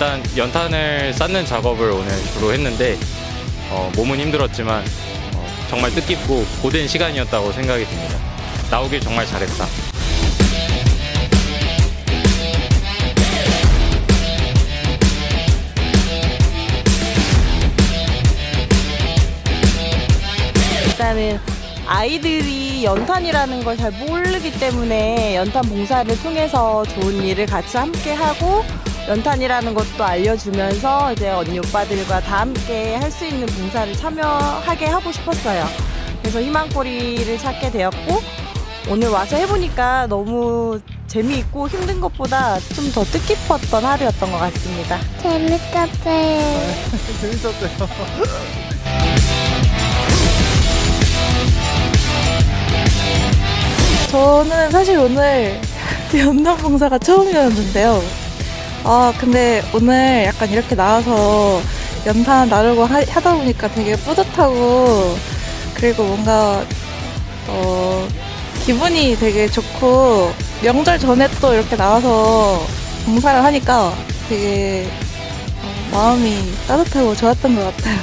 연탄을 쌓는 작업을 오늘 주로 했는데 어, 몸은 힘들었지만 어, 정말 뜻깊고 고된 시간이었다고 생각이 듭니다. 나오길 정말 잘했다. 일단은 아이들이 연탄이라는 걸 잘 모르기 때문에 연탄 봉사를 통해서 좋은 일을 같이 함께 하고 연탄이라는 것도 알려주면서 이제 언니 오빠들과 다 함께 할 수 있는 봉사를 참여하게 하고 싶었어요. 그래서 희망고리를 찾게 되었고 오늘 와서 해보니까 너무 재미있고 힘든 것보다 좀 더 뜻깊었던 하루였던 것 같습니다. 재밌었어요. 재밌었어요. 저는 사실 오늘 연탄 봉사가 처음이었는데요. 아, 근데 오늘 약간 이렇게 나와서 연탄 나르고 하, 다 보니까 되게 뿌듯하고, 그리고 뭔가, 어, 기분이 되게 좋고, 명절 전에 또 이렇게 나와서 봉사를 하니까 되게 어, 마음이 따뜻하고 좋았던 것 같아요.